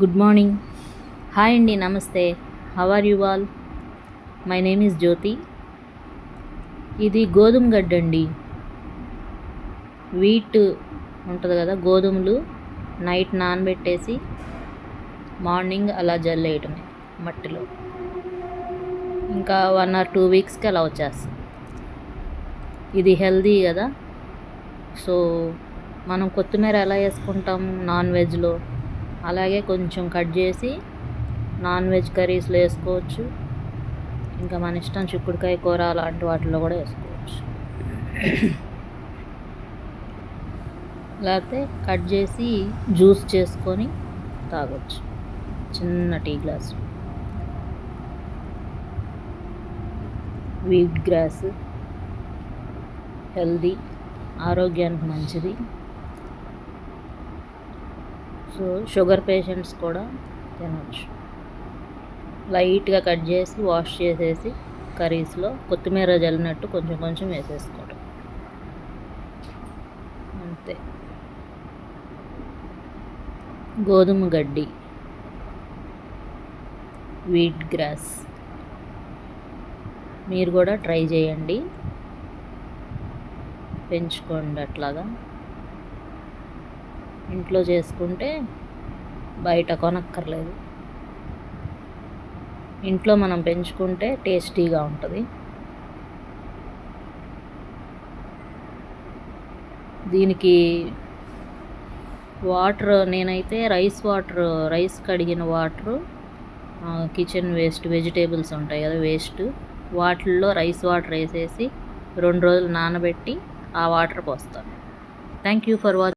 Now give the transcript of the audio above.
Good morning. Hi అండి నమస్తే. How are you all my name is Jyothi ఇది గోధుమ గడ్డ అండి. వీట్ ఉంటుంది కదా గోధుమలు నైట్ నానబెట్టేసి మార్నింగ్ అలా జల్లేయటమే మట్టిలో. ఇంకా వన్ ఆర్ టూ వీక్స్కి అలా వచ్చేస్తుంది ఇది హెల్దీ కదా. సో మనం కొత్తిమీర ఎలా వేసుకుంటాం నాన్ వెజ్లో అలాగే కొంచెం కట్ చేసి నాన్ వెజ్ కర్రీస్లో వేసుకోవచ్చు. ఇంకా మన ఇష్టం చిక్కుడుకాయ కూర అలాంటి వాటిలో కూడా వేసుకోవచ్చు. లేకపోతే కట్ చేసి జ్యూస్ చేసుకొని తాగొచ్చు. చిన్న tea glass. Wheat grass. Healthy ఆరోగ్యానికి మంచిది. సో షుగర్ పేషెంట్స్ కూడా తినవచ్చు లైట్గా కట్ చేసి వాష్ చేసేసి కర్రీస్లో కొత్తిమీర జల్లినట్టు కొంచెం కొంచెం వేసేసుకోవడం. అంతే. గోధుమ గడ్డి. Wheat grass. మీరు కూడా ట్రై చేయండి. పెంచుకోండి అట్లాగా. ఇంట్లో చేసుకుంటే బయట కొనక్కర్లేదు. ఇంట్లో మనం పెంచుకుంటే టేస్టీగా ఉంటుంది. దీనికి వాటర్ నేనైతే రైస్ వాటర్ రైస్ కడిగిన వాటర్ కిచెన్ వేస్ట్ వెజిటేబుల్స్ ఉంటాయి కదా వేస్ట్ వాటిల్లో రైస్ వాటర్ వేసేసి రెండు రోజులు నానబెట్టి ఆ వాటర్ పోస్తాను. Thank you for watching